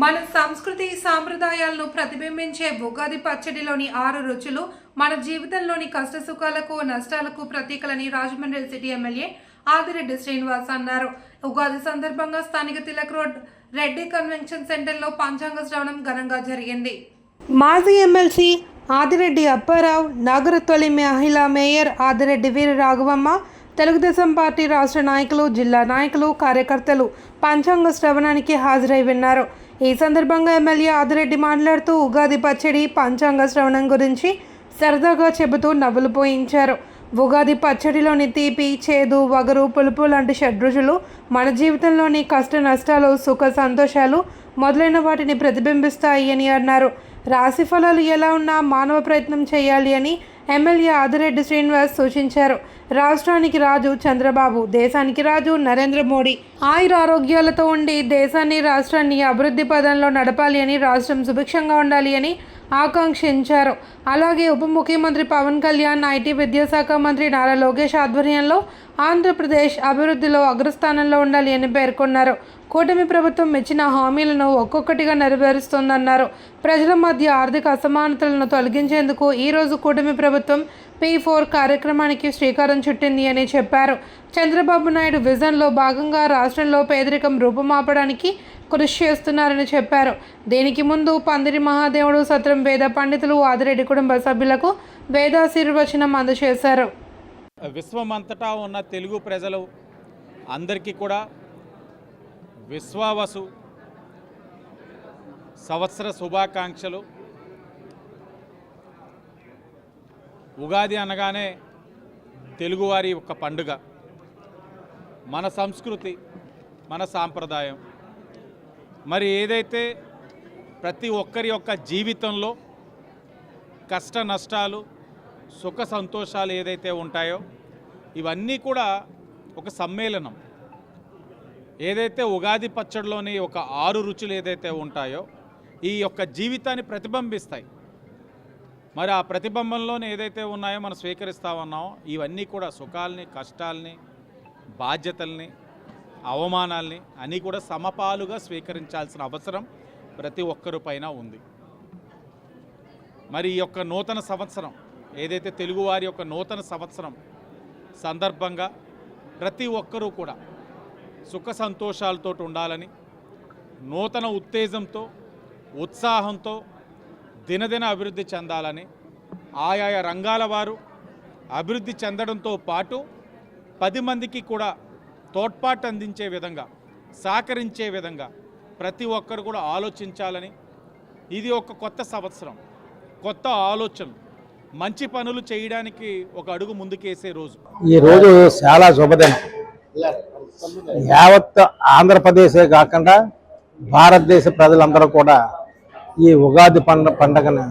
మన సంస్కృతి సాంప్రదాయాలను ప్రతిబింబించే ఉగాది పచ్చడిలోని ఆరు రుచులు మన జీవితంలోని కష్ట సుఖాలకు నష్టాలకు ప్రతీకలని రాజమండ్రి సిటీ ఎమ్మెల్యే ఆదిరెడ్డి శ్రీనివాస్ అన్నారు. ఉగాది సందర్భంగా స్థానిక తిలక్ రోడ్ రెడ్డి కన్వెన్షన్ సెంటర్లో పంచాంగ శ్రవణం ఘనంగా జరిగింది. మాజీ ఎమ్మెల్సీ ఆదిరెడ్డి అప్పారావు నగర తొలి మహిళా మేయర్ ఆదిరెడ్డి వీర రాఘవమ్మ తెలుగుదేశం పార్టీ రాష్ట్ర నాయకులు జిల్లా నాయకులు కార్యకర్తలు పంచాంగ శ్రవణానికి హాజరై విన్నారు. ఈ సందర్భంగా ఎమ్మెల్యే ఆదిరెడ్డి మాట్లాడుతూ ఉగాది పచ్చడి పంచాంగ శ్రవణం గురించి సరదాగా చెబుతూ నవ్వులు పోయించారు. ఉగాది పచ్చడిలోని తీపి చేదు వగరు పులుపు లాంటి షడ్రుచులు మన జీవితంలోని కష్ట నష్టాలు సుఖ సంతోషాలు మొదలైన వాటిని ప్రతిబింబిస్తాయి అని అన్నారు. రాశి ఫలాలు ఎలా ఉన్నా మానవ ప్రయత్నం చేయాలి అని ఎమ్మెల్యే ఆదిరెడ్డి శ్రీనివాస్ సూచించారు. రాష్ట్రానికి రాజు చంద్రబాబు దేశానికి రాజు నరేంద్ర మోడీ. ఆయుర ఆరోగ్యాలతో ఉండి దేశాన్ని రాష్ట్రాన్ని అభివృద్ధి పదంలో నడపాలి అని రాష్ట్రం సుభిక్షంగా ఉండాలి అని ఆకాంక్షించారు. అలాగే ఉప ముఖ్యమంత్రి పవన్ కళ్యాణ్ ఐటీ విద్యాశాఖ మంత్రి నారా లోకేష్ ఆధ్వర్యంలో ఆంధ్రప్రదేశ్ అభివృద్ధిలో అగ్రస్థానంలో ఉండాలి అని పేర్కొన్నారు. కూటమి ప్రభుత్వం ఇచ్చిన హామీలను ఒక్కొక్కటిగా నెరవేరుస్తోందన్నారు. ప్రజల మధ్య ఆర్థిక అసమానతలను తొలగించేందుకు ఈరోజు కూటమి ప్రభుత్వం పీ ఫోర్ కార్యక్రమానికి శ్రీకారం చుట్టింది అని చెప్పారు. చంద్రబాబు నాయుడు విజన్లో భాగంగా రాష్ట్రంలో పేదరికం రూపుమాపడానికి కృషి చేస్తున్నారని చెప్పారు. దీనికి ముందు పందిరి మహాదేవుడు సత్రం వేద పండితులు ఆదిరెడ్డి కుటుంబ సభ్యులకు వేదాశీర్వచనం అందజేశారు. విశ్వమంతటా ఉన్న తెలుగు ప్రజలు అందరికీ కూడా విశ్వావసు సంవత్సర శుభాకాంక్షలు. ఉగాది అనగానే తెలుగువారి ఒక పండుగ. మన సంస్కృతి మన సాంప్రదాయం. మరి ఏదైతే ప్రతి ఒక్కరి యొక్క జీవితంలో కష్ట నష్టాలు సుఖ సంతోషాలు ఏదైతే ఉంటాయో ఇవన్నీ కూడా ఒక సమ్మేళనం. ఏదైతే ఉగాది పచ్చడిలోని ఒక ఆరు రుచులు ఏదైతే ఉంటాయో ఈ యొక్క జీవితాన్ని ప్రతిబింబిస్తాయి. మరి ఆ ప్రతిబింబంలోనే ఏదైతే ఉన్నాయో మనం స్వీకరిస్తామన్నామో ఇవన్నీ కూడా సుఖాలని కష్టాలని బాధ్యతల్ని అవమానాల్ని అన్నీ కూడా సమపాలుగా స్వీకరించాల్సిన అవసరం ప్రతి ఒక్కరి పైన ఉంది. మరి ఈ యొక్క నూతన సంవత్సరం ఏదైతే తెలుగువారి యొక్క నూతన సంవత్సరం సందర్భంగా ప్రతి ఒక్కరూ కూడా సుఖ సంతోషాలతో ఉండాలని నూతన ఉత్తేజంతో ఉత్సాహంతో దినదిన అభివృద్ధి చెందాలని ఆయా రంగాల వారు అభివృద్ధి చెందడంతో పాటు పది మందికి కూడా తోడ్పాటు అందించే విధంగా సహకరించే విధంగా ప్రతి ఒక్కరు కూడా ఆలోచించాలని ఇది ఒక కొత్త సంవత్సరం. కొత్త ఆలోచన. మంచి పనులు చేయడానికి ఒక అడుగు ముందుకేసే రోజు. ఈ రోజు చాలా శుభదినం. యావత్ ఆంధ్రప్రదేశే కాకుండా భారతదేశ ప్రజలందరూ కూడా ఈ ఉగాది పండ పండగను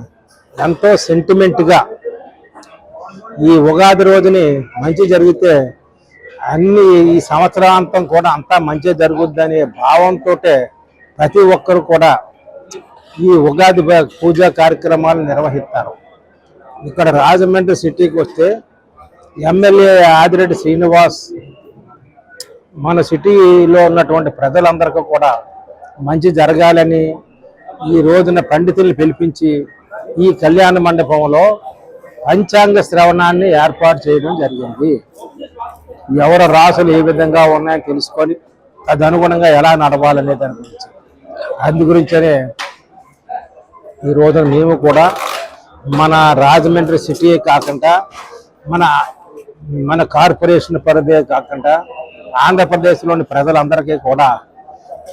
ఎంతో సెంటిమెంట్గా ఈ ఉగాది రోజుని మంచి జరిగితే అన్ని ఈ సంవత్సరాంతం కూడా అంతా మంచి జరుగుద్దనే భావంతో ప్రతి ఒక్కరు కూడా ఈ ఉగాది పూజా కార్యక్రమాలు నిర్వహిస్తారు. ఇక్కడ రాజమండ్రి సిటీకి వస్తే ఎమ్మెల్యే ఆదిరెడ్డి శ్రీనివాస్ మన సిటీలో ఉన్నటువంటి ప్రజలందరికీ కూడా మంచి జరగాలని ఈ రోజున పండితుల్ని పిలిపించి ఈ కళ్యాణ మండపంలో పంచాంగ శ్రవణాన్ని ఏర్పాటు చేయడం జరిగింది. ఎవరి రాసులు ఏ విధంగా ఉన్నాయో తెలుసుకొని తదనుగుణంగా ఎలా నడవాలనే దాని గురించి అందు గురించనే ఈ రోజున మేము కూడా మన రాజమండ్రి సిటీ కాకుండా మన మన కార్పొరేషన్ పరిధే కాకుండా ఆంధ్రప్రదేశ్లోని ప్రజలందరికీ కూడా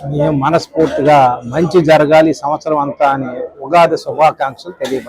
మేము మనస్ఫూర్తిగా మంచి జరగాలి సంవత్సరం అంతా అని ఉగాది శుభాకాంక్షలు తెలియబడతాయి